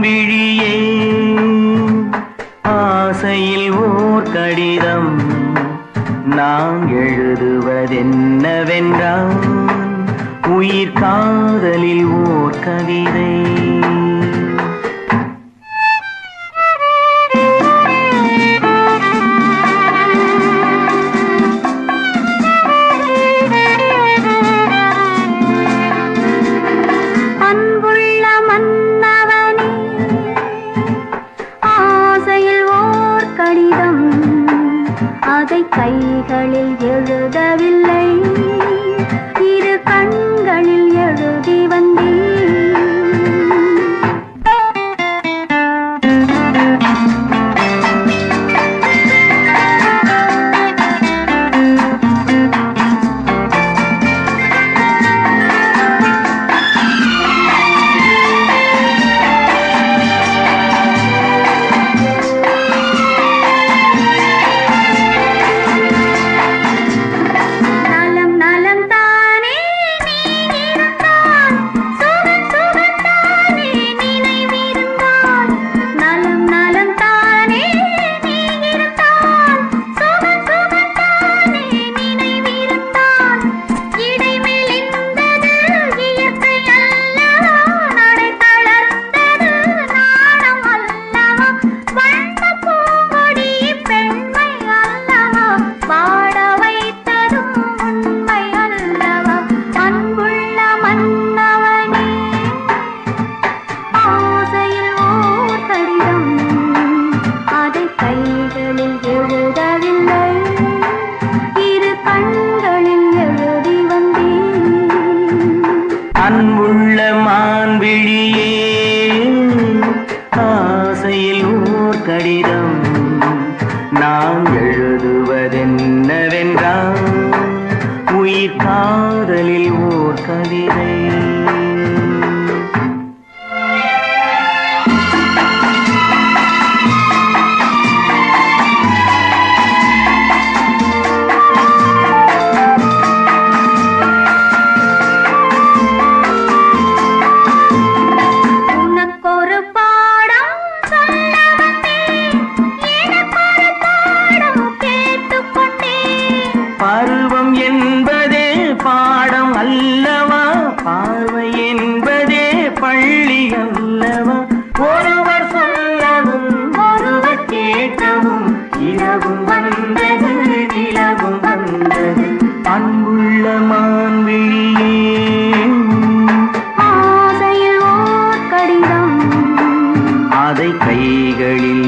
விழியே ஆசையில் ஓர் கடிதம். நாம் எழுதுவதென்னவென்றால் உயிர் காதலில் ஓர் கவிதை. அன்புள்ள அதை கைகளில் எழுதவில்லை. இரு கண்களில் அன்புள்ள மான்விழியே ஆசையில் ஓர் கடிதம். நான் எழுதுவதென்னவென்றால் உயிர் காதலில் ஓர் கவிதை. கைகளில்